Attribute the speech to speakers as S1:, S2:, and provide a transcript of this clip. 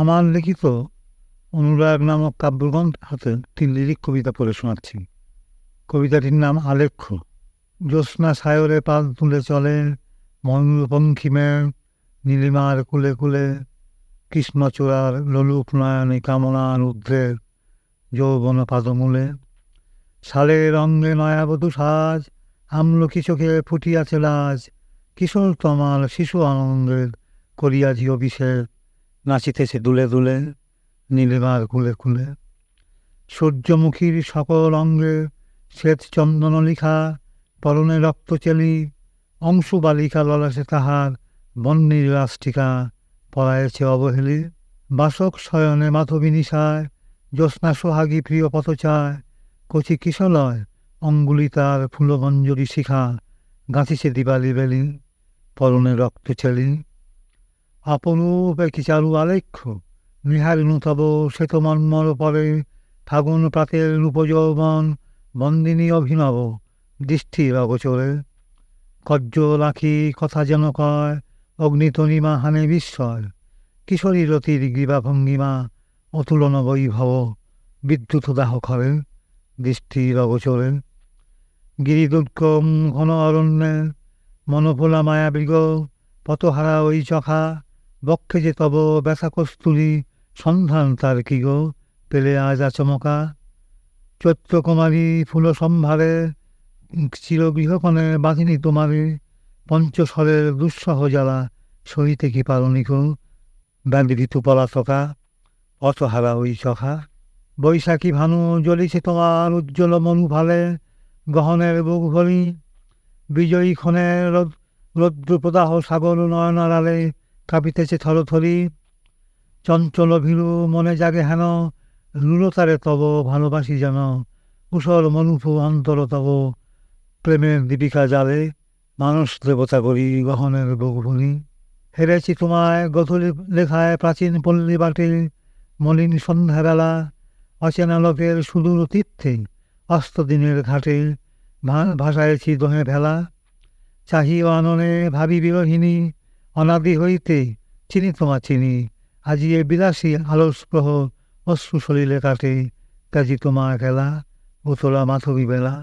S1: আমার লিখিত অনুরাগ নামক কাব্যগ্রন্থ হাতে তিন লিরিক কবিতা পড়ে শোনাচ্ছি। কবিতাটির নাম আলেখ্য। জ্যোৎস্না সায়রে পাল তুলে চলে ময়ূরপঙ্খিমের নীলিমার কুলে কুলে, কৃষ্ণচূড়ার লোলুপ নয়নে কামনা ঊর্ধ্বের যৌবন পাদমূলে। শালের রঙ্গে নয়াবধূ সাজ, আমলকি চোখে ফুটিয়াছে লাজ, কিশোর তমাল শিশু আনন্দের করিয়াছি অভিষেক নাচিতেছে দুলে দুলে, নীলিমার কুলে কুলে, সূর্যমুখীর সকল অঙ্গে শ্বেত চন্দন লিখা, পরনে রক্ত চেলি, অংশু বালিকা ললাসে তাহার বন্যীর রাষ্ট্রিকা পড়ায়েছে অবহেলি, বাসক শয়নে মাধবী নিশায়, জ্যোৎস্না সোহাগী প্রিয় পথচায়, কচি কিশলয় অঙ্গুলি তার ফুলমঞ্জরি শিখা, গাঁথিছে দিবালি বেলি, পরনে রক্ত ছেলি আপরূপ কি চারু আলেখ্য? নিহারিণু তব শ্বেত মর্মর পরে ফাগুন প্রাতের রূপযৌবন বন্দিনী অভিনব দৃষ্টির অগোচরে। কজ্জ লাখি কথা যেন কয় অগ্নিতনিমা হানে বিস্ময়। কিশোরী রতির গ্রীবা ভঙ্গিমা অতুলন বৈভব বিদ্যুৎ দাহ করে দৃষ্টির অগোচরে। গিরিদুর্গম ঘন অরণ্যে মনোভোলা মায়াবৃগ পতহারা ওই চখা বক্ষে যে তব ব্যথা কস্তুরি সন্ধান তার কি গো? পেলে আজ আচমকা চৈত্রকুমারী ফুল সম্ভারে চিরগৃহকণে বাঁধিনি তোমারে। পঞ্চস্বরের দুঃসহ জ্বালা, সহিতে কি পারণিক ব্যান্ডিত পলাতকা অতহারা ওই চখা বৈশাখী ভানু জ্বলিছে তোমার উজ্জ্বল মনু ভালে গহনের বুকভরি বিজয়ী ক্ষণে রৌদ্রপ্রদাহ সাগর নয়নারালে কাঁপিতেছে থরথরি চঞ্চল ভীরু মনে জাগে হেন রুলতারে তব ভালোবাসি যেন, কুশল মনুফু অন্তর তব, প্রেমের দীপিকা জালে মানুষ দেবতা করি গহনের বগুভূমি। হেরেছি তোমায় গধূলি লেখায় প্রাচীন পল্লী বাটে, মলিন সন্ধ্যাবেলা অচেনা লোকের সুদূর তীর্থে, অস্ত অস্তদিনের ঘাটে ভাসাইছি দোহে ভেলা। চাহি ও আননে ভাবি বিরোহিনী অনাদি হইতে চিনি তোমা চিনি। আজি এ বিলাসী আলস প্রহ অশ্রু সলিলে কাটে। কাজী তোমার খেলা উতলা মাথবি বেলা